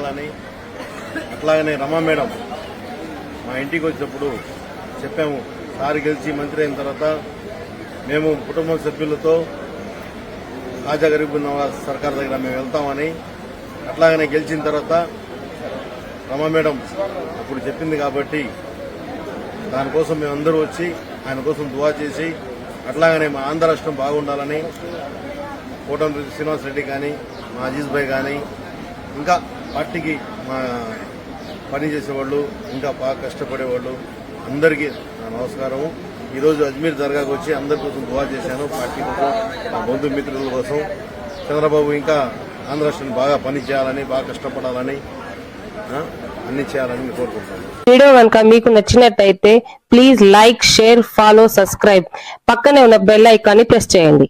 చేయాలని అట్లాగనే రమా మేడం మా ఇంటికి వచ్చినప్పుడు చెప్పాము సార్ గెలిచి మంత్రి అయిన తర్వాత మేము కుటుంబ సభ్యులతో తాజా గరీబ్ నవాజ్ సర్కార్ దగ్గర మేము వెళ్తామని అట్లాగనే గెలిచిన తర్వాత రమా మేడం అప్పుడు చెప్పింది కాబట్టి దానికోసం మేము అందరూ వచ్చి ఆయన కోసం దువా చేసి అట్లాగనే మా ఆంధ్ర రాష్ట్రం బాగుండాలని కోటం శ్రీనివాస్ రెడ్డి కానీ మా అజీజ్ భాయ్ కానీ ఇంకా పార్టీకి మా పని చేసేవాళ్ళు ఇంకా బాగా కష్టపడేవాళ్ళు అందరికీ నా నమస్కారము. ఈరోజు అజ్మీర్ దర్గాకు వచ్చి అందరి కోసం దువా చేశాను పార్టీ కోసం మా బంధుమిత్రుల కోసం. చంద్రబాబు ఇంకా ఆంధ్ర రాష్ట్రాన్ని బాగా పని చేయాలని బాగా కష్టపడాలని అన్ని చేయాలని కోరుకుంటున్నాను. వీడియో కనుక మీకు నచ్చినట్టయితే please like share follow subscribe. పక్కనే ఉన్న బెల్ ఐకాన్ని ప్రెస్ చేయండి.